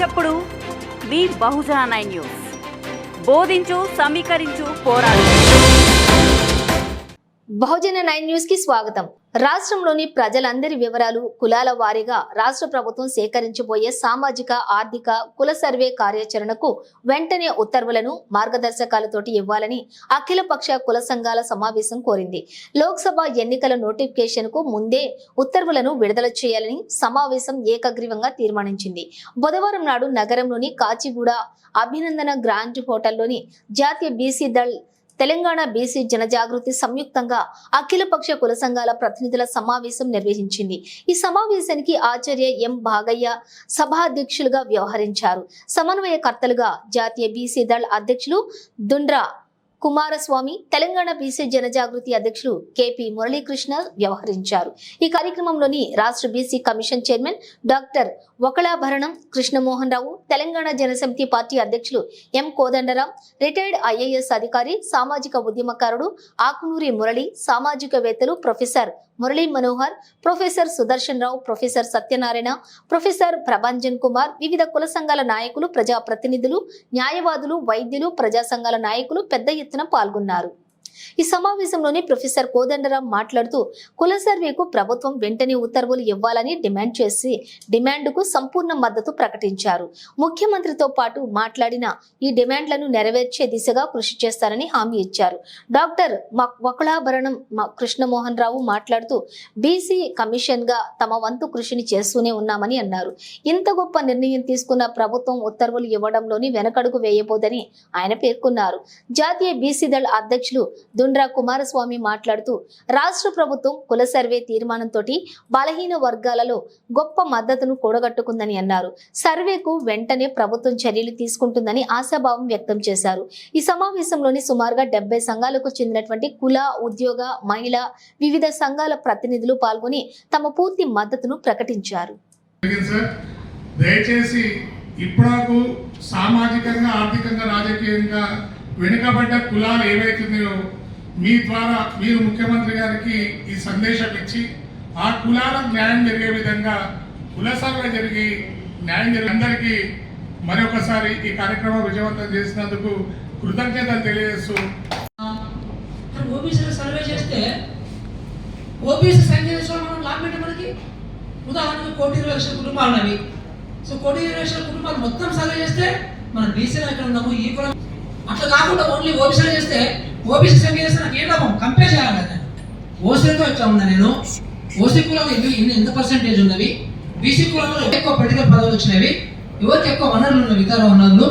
చప్పుడు. మీ Bahujan nine news. బోధించు సమీకరించు పోరాడు. బహుజన నైన్ న్యూస్కి స్వాగతం. రాష్ట్రంలోని ప్రజలందరి వివరాలు కులాల వారీగా రాష్ట్ర ప్రభుత్వం సేకరించబోయే సామాజిక ఆర్థిక కుల సర్వే కార్యాచరణకు వెంటనే ఉత్తర్వులను మార్గదర్శకాలతోటి ఇవ్వాలని అఖిలపక్ష కుల సంఘాల సమావేశం కోరింది. లోక్సభ ఎన్నికల నోటిఫికేషన్కు ముందే ఉత్తర్వులను విడుదల చేయాలని సమావేశం ఏకగ్రీవంగా తీర్మానించింది. బుధవారం నాడు నగరంలోని కాచిగూడ అభినందన గ్రాండ్ హోటల్లోని జాతీయ బీసీ దళ్ తెలంగాణ బీసీ జనజాగృతి సంయుక్తంగా అఖిలపక్ష కుల సంఘాల ప్రతినిధుల సమావేశం నిర్వహించింది. ఈ సమావేశానికి ఆచార్య ఎం భాగయ్య సభాధ్యక్షులుగా వ్యవహరించారు. సమన్వయకర్తలుగా జాతీయ బీసీ దళ్ అధ్యక్షులు దుండ్రా కుమారస్వామి తెలంగాణ బీసీ జనజాగృతి అధ్యక్షులు కెపి మురళీకృష్ణ వ్యవహరించారు. ఈ కార్యక్రమంలోని రాష్ట్ర BC commission chairman doctor Vakulabharanam Krishnamohan Rao Telangana Janasamithi party అధ్యక్షులు ఎం కోదండరాం రిటైర్డ్ ఐఏఎస్ అధికారి సామాజిక ఉద్యమకారుడు ఆకునూరి మురళి సామాజికవేత్తలు professor Murali Manohar professor Sudarshan Rao professor Satyanarayana professor Prabhanjan Kumar వివిధ కుల సంఘాల నాయకులు ప్రజా ప్రతినిధులు న్యాయవాదులు వైద్యులు ప్రజా సంఘాల నాయకులు పెద్ద ఎత్తున పాల్గొన్నారు. ఈ సమావేశంలోని ప్రొఫెసర్ కోదండరాం మాట్లాడుతూ కుల సర్వేకు ప్రభుత్వం వెంటనే ఉత్తర్వులు ఇవ్వాలని డిమాండ్ చేసి డిమాండ్కు సంపూర్ణ మద్దతు ప్రకటించారు. ముఖ్యమంత్రితో పాటు మాట్లాడిన ఈ డిమాండ్లను నెరవేర్చే దిశగా కృషి చేస్తారని హామీ ఇచ్చారు. డాక్టర్ వకుళాభరణం కృష్ణమోహన్ రావు మాట్లాడుతూ బీసీ కమిషన్గా తమ వంతు కృషిని చేస్తూనే ఉన్నామని అన్నారు. ఇంత గొప్ప నిర్ణయం తీసుకున్న ప్రభుత్వం ఉత్తర్వులు ఇవ్వడంలోని వెనకడుగు వేయబోదని ఆయన పేర్కొన్నారు. జాతీయ బీసీ దళ అధ్యక్షులు దుండ్రా కుమారస్వామి మాట్లాడుతూ రాష్ట్ర ప్రభుత్వం కుల సర్వే తీర్మానంతో బలహీన వర్గాలలో గొప్ప మద్దతును కూడగట్టుకుందని అన్నారు. సర్వేకు వెంటనే ప్రభుత్వం చర్యలు తీసుకుంటుందని ఆశాభావం వ్యక్తం చేశారు. ఈ సమావేశంలోని సుమారుగా డెబ్బై సంఘాలకు చెందినటువంటి కుల ఉద్యోగ మహిళ వివిధ సంఘాల ప్రతినిధులు పాల్గొని తమ పూర్తి మద్దతును ప్రకటించారు. దయచేసి ఇప్పటికు సామాజికంగా ఆర్థికంగా రాజకీయంగా వెనుకబడ్డ కులాలు ఏవైతున్నాయో మీ ద్వారా మీరు ముఖ్యమంత్రి గారికి ఈ సందేశం ఇచ్చి ఆ కులాలకు న్యాయం జరిగే విధంగా కుల సర్వే జరిగి న్యాయం జరిగి అందరికీ మరొకసారి ఈ కార్యక్రమం విజయవంతం చేసినందుకు కృతజ్ఞతలు తెలియజేస్తూ మరి సర్వే చేస్తే ఓబీసీ సంఖ్య మనం లాభం ఏంటి మనకి? ఉదాహరణకు కోటి ఇరవై లక్షల కుటుంబాలు అవి. సో కోటి ఇరవై లక్షల కుటుంబాలు మొత్తం సర్వే చేస్తే మనం బీసీలో ఎక్కడ ఉన్నాము ఈ కులం అట్లా కాకుండా ఓన్లీ ఓబీసీలో చేస్తే ఓబీసీ సంఖ్య చేస్తే నాకు ఏ లాభం? కంపేర్ చేయాలి కదా. ఓసీతో ఎట్లా ఉన్నా నేను? ఓసీ కులంలో ఎన్ని ఎంత పర్సెంటేజ్ ఉన్నవి? బీసీ కులంలో ఎక్కువ పొలిటికల్ పదవులు వచ్చినవి? ఎవరికి ఎక్కువ వనరులు ఉన్నవి? ఇతర వనరులు?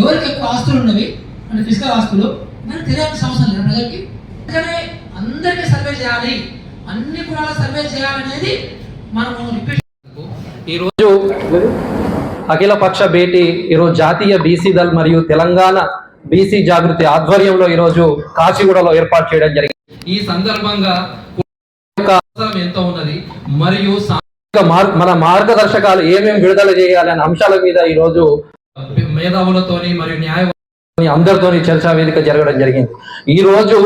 ఎవరికి ఎక్కువ ఆస్తులు ఉన్నవి? అంటే ఫిజికల్ ఆస్తులు? మనకు తెలియాల్సిన అవసరం లేదు ప్రజలకి. అందుకనే అందరికీ సర్వే చేయాలి. అన్ని కులాల సర్వే చేయాలనేది మనము రిపీట్ ఈరోజు అఖిల పక్ష భేటీ ఈరోజు జాతీయ బీసీ దళ్ మరియు తెలంగాణ బీసీ జాగృతి ఆధ్వర్యంలో ఈరోజు కాచిగూడలో ఏర్పాటు చేయడం జరిగింది. ఈ సందర్భంగా ఎంత ఉన్నది. మరియు మన మార్గదర్శకాలు ఏమేమి విడుదల చేయాలి అనే అంశాల మీద ఈరోజు మేధావులతోని మరియు న్యాయవాదులతోని అందరితోని చర్చా వేదిక జరగడం జరిగింది. ఈ రోజు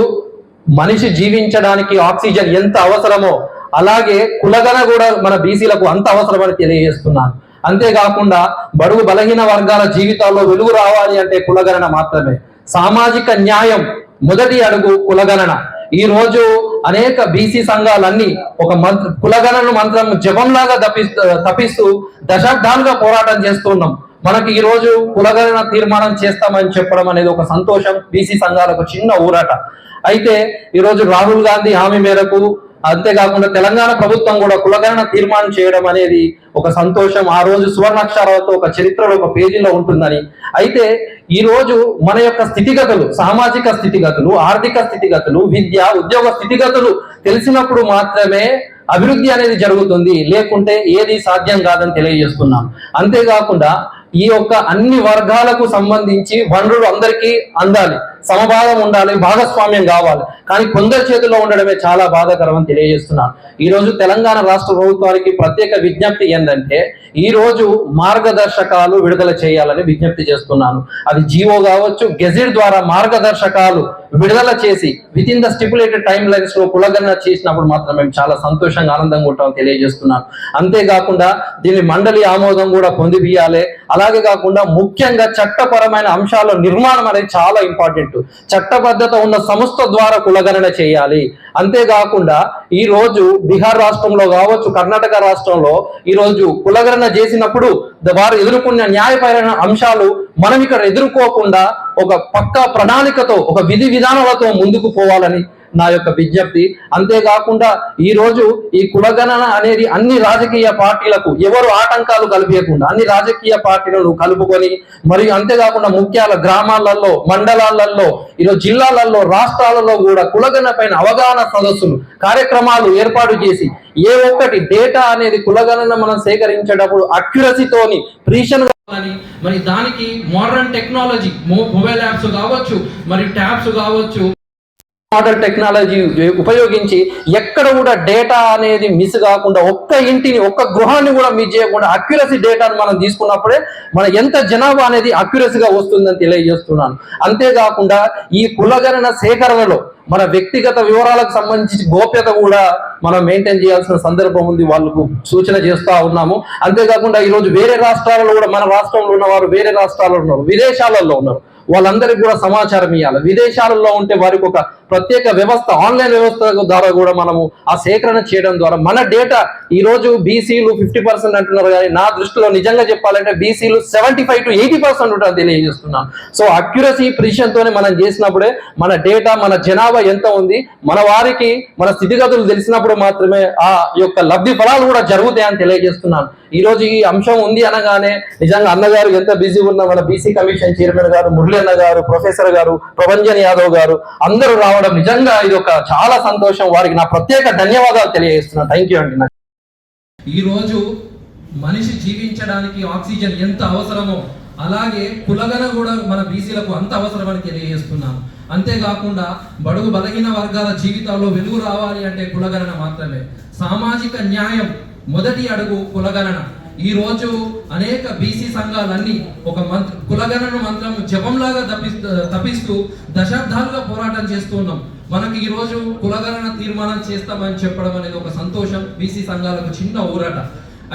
మనిషి జీవించడానికి ఆక్సిజన్ ఎంత అవసరమో అలాగే కులగన కూడా మన బీసీలకు అంత అవసరమని తెలియజేస్తున్నాను. అంతేకాకుండా బడుగు బలహీన వర్గాల జీవితాల్లో వెలుగు రావాలి అంటే కులగణన మాత్రమే. సామాజిక న్యాయం మొదటి అడుగు కులగణన. ఈ రోజు అనేక బీసీ సంఘాలన్నీ ఒక మంత్ర కులగణన మంత్రం జపంలాగా తప్పిస్తూ తప్పిస్తూ దశాబ్దాలుగా పోరాటం చేస్తున్నాం మనకి ఈ రోజు కులగణన తీర్మానం చేస్తామని చెప్పడం అనేది ఒక సంతోషం. బీసీ సంఘాలకు చిన్న ఊరాట. అయితే ఈరోజు రాహుల్ గాంధీ హామీ మేరకు అంతేకాకుండా తెలంగాణ ప్రభుత్వం కూడా కులగణన తీర్మానం చేయడం అనేది ఒక సంతోషం. ఆ రోజు సువర్ణాక్షరాలతో ఒక చరిత్రలో ఒక పేజీలో ఉంటుందని. అయితే ఈ రోజు మన యొక్క స్థితిగతులు సామాజిక స్థితిగతులు ఆర్థిక స్థితిగతులు విద్య ఉద్యోగ స్థితిగతులు తెలిసినప్పుడు మాత్రమే అభివృద్ధి అనేది జరుగుతుంది. లేకుంటే ఏది సాధ్యం కాదని తెలియజేస్తున్నాం. అంతేకాకుండా ఈ యొక్క అన్ని వర్గాలకు సంబంధించి వనరులు అందరికీ అందాలి సమభాగం ఉండాలి భాగస్వామ్యం కావాలి. కానీ కొందరి చేతిలో ఉండడమే చాలా బాధాకరం అని తెలియజేస్తున్నాను. ఈ రోజు తెలంగాణ రాష్ట్ర ప్రభుత్వానికి ప్రత్యేక విజ్ఞప్తి ఏంటంటే ఈ రోజు మార్గదర్శకాలు విడుదల చేయాలని విజ్ఞప్తి చేస్తున్నాను. అది జీవో కావచ్చు గెజిట్ ద్వారా మార్గదర్శకాలు విడుదల చేసి with in the stipulated time లైన్స్లో కులగన్న చేసినప్పుడు మాత్రం మేము చాలా సంతోషంగా ఆనందంగా ఉంటాం తెలియజేస్తున్నాను. అంతేకాకుండా దీని మండలి ఆమోదం కూడా పొందిపియాలి అలా అలాగే కాకుండా ముఖ్యంగా చట్టపరమైన అంశాల నిర్మాణం అనేది చాలా ఇంపార్టెంట్. చట్టబద్ధత ఉన్న సంస్థ ద్వారా కులగణన చేయాలి. అంతేకాకుండా ఈ రోజు బీహార్ రాష్ట్రంలో కావచ్చు కర్ణాటక రాష్ట్రంలో ఈ రోజు కులగణన చేసినప్పుడు వారు ఎదుర్కొన్న న్యాయపరమైన అంశాలు మనం ఇక్కడ ఎదుర్కోకుండా ఒక పక్కా ప్రణాళికతో ఒక విధి విధానాలతో ముందుకు పోవాలని నా యొక్క విజ్ఞప్తి. అంతేకాకుండా ఈ రోజు ఈ కులగణన అనేది అన్ని రాజకీయ పార్టీలకు ఎవరు ఆటంకాలు కలిపేయకుండా అన్ని రాజకీయ పార్టీలను కలుపుకొని మరియు అంతేకాకుండా ముఖ్యాల గ్రామాలలో మండలాలలో ఈరోజు జిల్లాలలో రాష్ట్రాలలో కూడా కులగణన పైన అవగాహన సదస్సులు కార్యక్రమాలు ఏర్పాటు చేసి ఏ ఒక్కటి డేటా అనేది కులగణన మనం సేకరించేటప్పుడు అక్యురసీతోని ప్రీషన్ మరి దానికి మోడర్న్ టెక్నాలజీ మొబైల్ యాప్స్ కావచ్చు మరి ట్యాబ్స్ కావచ్చు మోడల్ టెక్నాలజీ ఉపయోగించి ఎక్కడ కూడా డేటా అనేది మిస్ కాకుండా ఒక్క ఇంటిని ఒక్క గృహాన్ని కూడా మిస్ చేయకుండా అక్యురసీ డేటాను మనం తీసుకున్నప్పుడే మన ఎంత జనాభా అనేది అక్యురసీగా వస్తుందని తెలియజేస్తున్నాను. అంతేకాకుండా ఈ కులగణన సేకరణలో మన వ్యక్తిగత వివరాలకు సంబంధించి గోప్యత కూడా మనం మెయింటైన్ చేయాల్సిన సందర్భం ఉంది. వాళ్ళకు సూచన చేస్తూ ఉన్నాము. అంతేకాకుండా ఈరోజు వేరే రాష్ట్రాలలో కూడా మన రాష్ట్రంలో ఉన్నవారు వేరే రాష్ట్రాల్లో ఉన్నారు విదేశాలలో ఉన్నారు. వాళ్ళందరికీ కూడా సమాచారం ఇవ్వాలి విదేశాలలో ఉంటే వారికి ఒక ప్రత్యేక వ్యవస్థ ఆన్లైన్ వ్యవస్థ ద్వారా కూడా మనము ఆ సేకరణ చేయడం ద్వారా మన డేటా ఈ రోజు బీసీలు ఫిఫ్టీ పర్సెంట్ అంటున్నారు కానీ నా దృష్టిలో నిజంగా చెప్పాలంటే బీసీలు seventy five to eighty percent ఉంటుంది తెలియజేస్తున్నాను. సో అక్యురసీ తోనే మనం చేసినప్పుడే మన డేటా మన జనాభా ఎంత ఉంది మన వారికి మన స్థితిగతులు తెలిసినప్పుడు మాత్రమే ఆ యొక్క లబ్ధి ఫలాలు కూడా జరుగుతాయని తెలియజేస్తున్నాను. ఈ రోజు ఈ అంశం ఉంది అనగానే నిజంగా అన్నగారు ఎంత బిజీ ఉన్న మన బీసీ కమిషన్ చైర్మన్ గారు మురళి అన్న గారు ప్రొఫెసర్ గారు ప్రభంజన్ యాదవ్ గారు అందరూ రావడం నిజంగా ఇది ఒక చాలా సంతోషం. వారికి నా ప్రత్యేక ధన్యవాదాలు తెలియజేస్తున్నాను. థ్యాంక్ యూ అండి. ఈ రోజు మనిషి జీవించడానికి ఆక్సిజన్ ఎంత అవసరమో అలాగే కులగన కూడా మన బీసీలకు అంత అవసరమని తెలియజేస్తున్నాను. అంతేకాకుండా బడుగు బలహీన వర్గాల జీవితాల్లో వెలుగు రావాలి అంటే కులగణన మాత్రమే. సామాజిక న్యాయం మొదటి అడుగు కులగణన. ఈ రోజు అనేక బీసీ సంఘాలన్నీ ఒక మంత్ర కులగణన మంత్రం జపంలాగా తప్పిస్తూ తప్పిస్తూ దశాబ్దాలుగా పోరాటం చేస్తున్నాం మనకి ఈ రోజు కులగణన తీర్మానం చేస్తామని చెప్పడం అనేది ఒక సంతోషం బీసీ సంఘాలకు చిన్న ఊరట.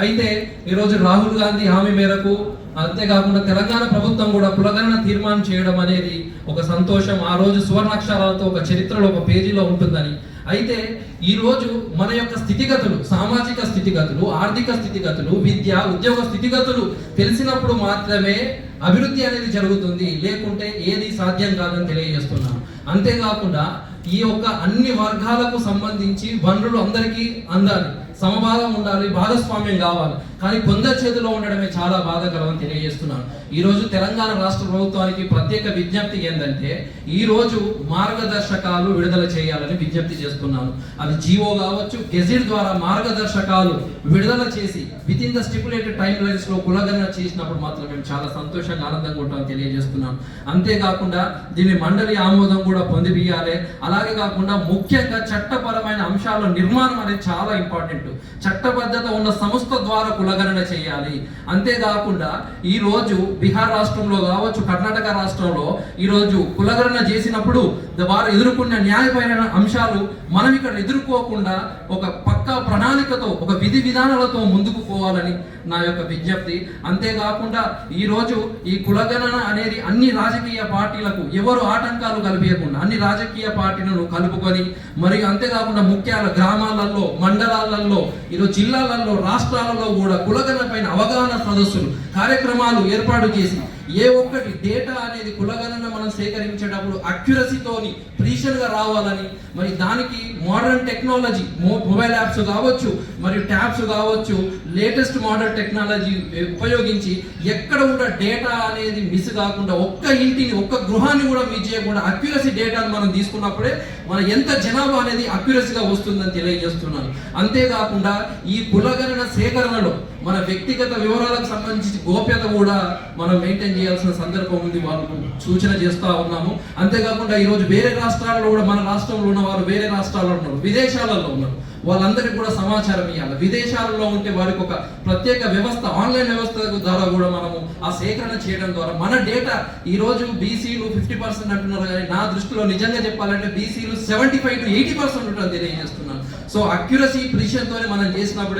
అయితే ఈరోజు రాహుల్ గాంధీ హామీ మేరకు అంతేకాకుండా తెలంగాణ ప్రభుత్వం కూడా కులగణన తీర్మానం చేయడం అనేది ఒక సంతోషం. ఆ రోజు సువర్ణాక్షరాలతో ఒక చరిత్రలో ఒక పేజీలో ఉంటుందని అయితే ఈ రోజు మన యొక్క స్థితిగతులు సామాజిక స్థితిగతులు ఆర్థిక స్థితిగతులు విద్య ఉద్యోగ స్థితిగతులు తెలిసినప్పుడు మాత్రమే అభివృద్ధి అనేది జరుగుతుంది. లేకుంటే ఏది సాధ్యం కాదని తెలియజేస్తున్నాను. అంతేకాకుండా ఈ యొక్క అన్ని వర్గాలకు సంబంధించి వనరులు అందరికీ అందాలి. సమభాగం ఉండాలి. భాగస్వామ్యం కావాలి. కానీ కొందరి చేతిలో ఉండడమే చాలా బాధాకరం అని తెలియజేస్తున్నాను. ఈ రోజు తెలంగాణ రాష్ట్ర ప్రభుత్వానికి ప్రత్యేక విజ్ఞప్తి ఏంటంటే ఈ రోజు మార్గదర్శకాలు విడుదల చేయాలని విజ్ఞప్తి చేస్తున్నాను. అది జీవో కావచ్చు గెజిట్ ద్వారా మార్గదర్శకాలు విడుదల చేసి with in the stipulated time లైన్స్లో కులగణన చేసినప్పుడు మాత్రం మేము చాలా సంతోషంగా ఆనందంగా ఉంటామని తెలియజేస్తున్నాం అంతేకాకుండా దీని మండలి ఆమోదం కూడా పొందిపియాలి అలాగే కాకుండా ముఖ్యంగా చట్టపరమైన అంశాల నిర్మాణం అనేది చాలా ఇంపార్టెంట్ చట్టబద్ధత ఉన్న సంస్థ ద్వారా కులగణన చేయాలి. అంతేకాకుండా ఈ రోజు బీహార్ రాష్ట్రంలో కావచ్చు కర్ణాటక రాష్ట్రంలో ఈరోజు కులగణన చేసినప్పుడు వారు ఎదుర్కొన్న న్యాయపరమైన అంశాలు మనం ఇక్కడ ఎదుర్కోకుండా ఒక పక్కా ప్రణాళికతో ఒక విధి విధానాలతో ముందుకు పోవాలని నా యొక్క విజ్ఞప్తి. అంతేకాకుండా ఈ రోజు ఈ కులగణన అనేది అన్ని రాజకీయ పార్టీలకు ఎవరు ఆటంకాలు కల్పించకుండా అన్ని రాజకీయ పార్టీలను కలుపుకొని మరియు అంతేకాకుండా ముఖ్యాల గ్రామాలలో మండలాలలో ఈరోజు జిల్లాలలో రాష్ట్రాలలో కూడా కులగణన పైన అవగాహన సదస్సులు కార్యక్రమాలు ఏర్పాటు చేసి ఏ ఒక్కటి డేటా అనేది కులగణన మనం సేకరించేటప్పుడు అక్యురసీతోని ప్రీషన్గా రావాలని మరి దానికి మోడర్న్ టెక్నాలజీ మొబైల్ యాప్స్ కావచ్చు మరియు ట్యాబ్స్ కావచ్చు లేటెస్ట్ మోడల్ టెక్నాలజీ ఉపయోగించి ఎక్కడ కూడా డేటా అనేది మిస్ కాకుండా ఒక్క ఇంటిని ఒక్క గృహాన్ని కూడా మిస్ చేయకుండా అక్యురసీ డేటాను మనం తీసుకున్నప్పుడే మన ఎంత జనాభా అనేది అక్యురసీగా వస్తుందని తెలియజేస్తున్నాను. అంతేకాకుండా ఈ కులగణన సేకరణలో మన వ్యక్తిగత వివరాలకు సంబంధించి గోప్యత కూడా మనం మెయింటైన్ చేయాల్సిన సందర్భం ఉంది. వాళ్ళకు సూచన చేస్తూ ఉన్నాము. అంతేకాకుండా ఈరోజు వేరే రాష్ట్రాల్లో కూడా మన రాష్ట్రంలో ఉన్న వారు వేరే రాష్ట్రాల్లో ఉన్నారు. విదేశాలలో ఉన్నారు. వాళ్ళందరికీ కూడా సమాచారం ఇవ్వాలి. విదేశాలలో ఉంటే వారికి ఒక ప్రత్యేక వ్యవస్థ ఆన్లైన్ వ్యవస్థ ద్వారా కూడా మనము ఆ సేకరణ చేయడం ద్వారా మన డేటా ఈ రోజు బీసీలు ఫిఫ్టీ పర్సెంట్ అంటున్నారు కానీ నా దృష్టిలో నిజంగా చెప్పాలంటే బీసీలు seventy five to eighty percent ఉంటుంది తెలియజేస్తున్నాను. సో అక్యురసీ ప్రిషన్తోనే మనం చేసినప్పుడే